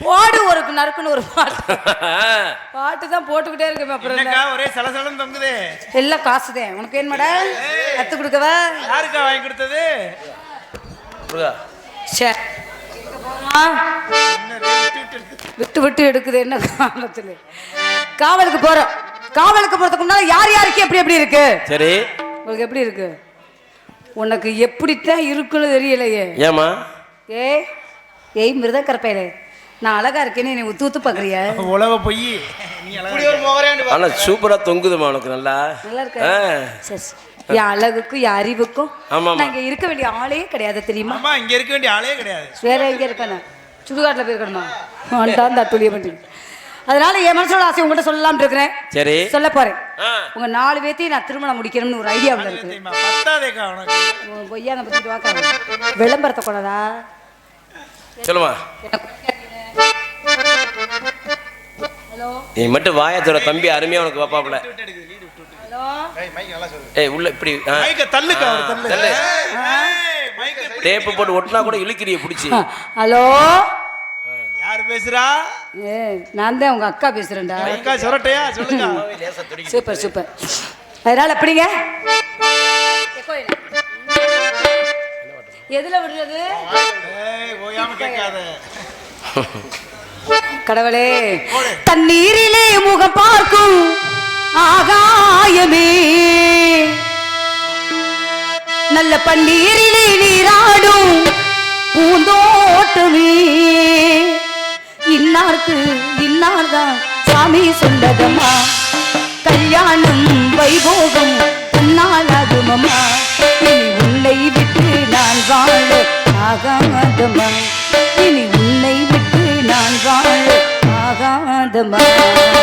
போடு ஒரு நறுக்குன்னு ஒரு பாட்டு. பாட்டு தான் போட்டுக்கிட்டே இருக்கேன் அப்புறம் ஒரே சலசலம் தொங்குதே. எல்லாம் காசுதேன் உனக்கு ஏன் மேடம் கத்து கொடுக்கவா? யாருக்கா வாங்கி கொடுத்தது? முருகா சே போமா என்ன ரேட் விட்டு விட்டு எடுக்குது என்ன காலத்துல காவலுக்கு போறோம். காவலுக்கு போறதுக்கு முன்னால யார் யாருக்கு எப்படி எப்படி இருக்கு? சரி. உங்களுக்கு எப்படி இருக்கு? உனக்கு எப்படித்தான் இருக்குன்னு தெரியலையே. ஏமா ஏ ஏய் மிருத கரப்பையிலே நான் அழகா இருக்கேன்னு நீ உத்து உத்து பாக்குறிய உழவ பொய். நீ அழகா ஆனா சூப்பரா தொங்குதுமா உனக்கு நல்லா. நல்லா இருக்க. என் அழகுக்கும் என் அறிவுக்கும் இங்க இருக்க வேண்டிய ஆளே கிடையாது தெரியுமா? இங்க இருக்க வேண்டிய ஆளே கிடையாது. வேற எங்க இருக்கேன் சுடுகாட்டில் போயிருக்கணுமா வேண்டாம் இந்த துளிய பண்ணி அதனால என் மனசோட ஆசை உங்கள்கிட்ட சொல்லலாம்னு இருக்கிறேன். சரி. சொல்ல போறேன். உங்க நாலு பேத்தையும் நான் திருமணம் முடிக்கணும்னு ஒரு ஐடியாவில் இருக்கு. பத்திட்டு வாக்காங்க விளம்பரத்தை கூடாதா சொல்லுமா நீ மட்டும் வாயத்தோட தம்பி அருமையா உனக்கு பாப்பாப்ல ஹலோ? ஏய் உள்ள இப்படி. டேப்பு போட்டு ஒட்டினா கூட இழுக்கிறிய பிடிச்சி. ஹலோ? யார் பேசுறா? ஏ நான் தான் உங்க அக்கா பேசுறேன்டா. அக்கா சொரட்டையா? சொல்லுங்க சூப்பர் சூப்பர். அதனால எப்படிங்க? எதுல விடுறது? ஏய் ஓயாம கேட்காத. கடவுளே தண்ணீரிலே முகம் பார்க்கும் ஆகாயமே. நல்ல பன்னீரிலே நீராடும் பூந்தோட்டமே. இன்னார்க்கு இன்னார்தான் சாமி சொல்லதம்மா கல்யாணம் வைபோகம் தன்னாலாகுமம்மா இனி உன்னை விட்டு நான் வாழ ஆகாதம்மா இனி உன்னை விட்டு the man.